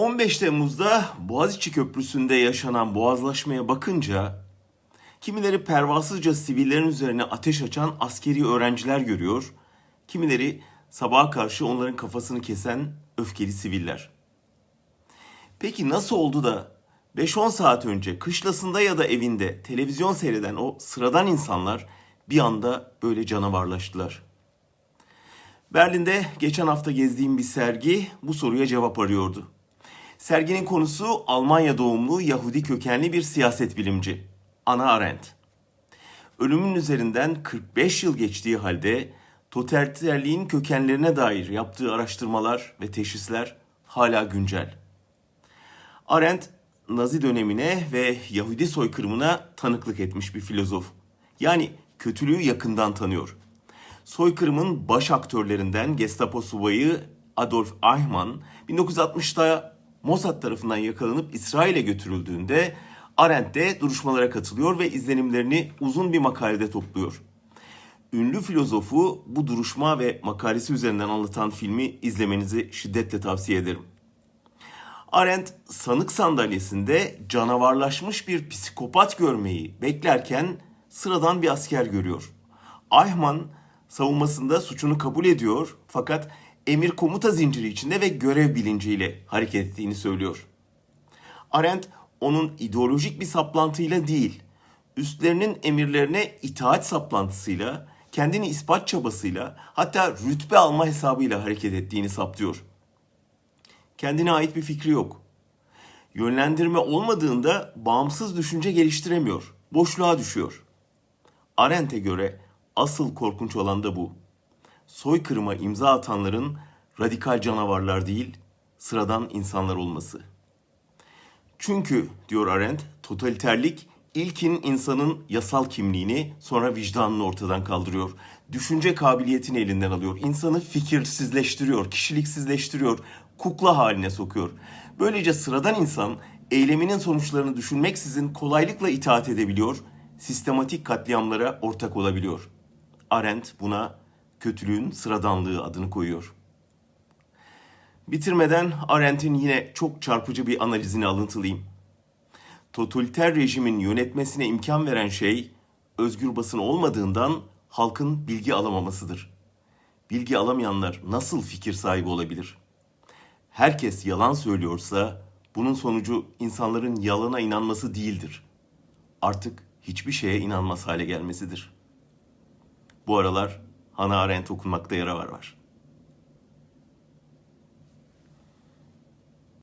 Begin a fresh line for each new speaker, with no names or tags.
15 Temmuz'da Boğaziçi Köprüsü'nde yaşanan boğazlaşmaya bakınca kimileri pervasızca sivillerin üzerine ateş açan askeri öğrenciler görüyor, kimileri sabaha karşı onların kafasını kesen öfkeli siviller. Peki nasıl oldu da 5-10 saat önce kışlasında ya da evinde televizyon seyreden o sıradan insanlar bir anda böyle canavarlaştılar? Berlin'de geçen hafta gezdiğim bir sergi bu soruya cevap arıyordu. Serginin konusu Almanya doğumlu Yahudi kökenli bir siyaset bilimci Ana Arendt. Ölümün üzerinden 45 yıl geçtiği halde totaliterliğin kökenlerine dair yaptığı araştırmalar ve teşhisler hala güncel. Arendt Nazi dönemine ve Yahudi soykırımına tanıklık etmiş bir filozof. Yani kötülüğü yakından tanıyor. Soykırımın baş aktörlerinden Gestapo subayı Adolf Eichmann 1960'da Mossad tarafından yakalanıp İsrail'e götürüldüğünde Arendt de duruşmalara katılıyor ve izlenimlerini uzun bir makalede topluyor. Ünlü filozofu bu duruşma ve makalesi üzerinden anlatan filmi izlemenizi şiddetle tavsiye ederim. Arendt sanık sandalyesinde canavarlaşmış bir psikopat görmeyi beklerken sıradan bir asker görüyor. Eichmann savunmasında suçunu kabul ediyor fakat emir komuta zinciri içinde ve görev bilinciyle hareket ettiğini söylüyor. Arendt onun ideolojik bir saplantıyla değil, üstlerinin emirlerine itaat saplantısıyla, kendini ispat çabasıyla, hatta rütbe alma hesabıyla hareket ettiğini saptıyor. Kendine ait bir fikri yok. Yönlendirme olmadığında bağımsız düşünce geliştiremiyor. Boşluğa düşüyor. Arendt'e göre asıl korkunç olan da bu. Soykırıma imza atanların radikal canavarlar değil, sıradan insanlar olması. Çünkü diyor Arendt, totaliterlik ilkin insanın yasal kimliğini sonra vicdanını ortadan kaldırıyor. Düşünce kabiliyetini elinden alıyor. İnsanı fikirsizleştiriyor, kişiliksizleştiriyor, kukla haline sokuyor. Böylece sıradan insan eyleminin sonuçlarını düşünmeksizin kolaylıkla itaat edebiliyor, sistematik katliamlara ortak olabiliyor. Arendt buna kötülüğün sıradanlığı adını koyuyor. Bitirmeden Arendt'in yine çok çarpıcı bir analizini alıntılayayım. Totaliter rejimin yönetmesine imkan veren şey özgür basın olmadığından halkın bilgi alamamasıdır. Bilgi alamayanlar nasıl fikir sahibi olabilir? Herkes yalan söylüyorsa bunun sonucu insanların yalana inanması değildir. Artık hiçbir şeye inanmaz hale gelmesidir. Bu aralar Hannah Arendt okunmakta yarar var.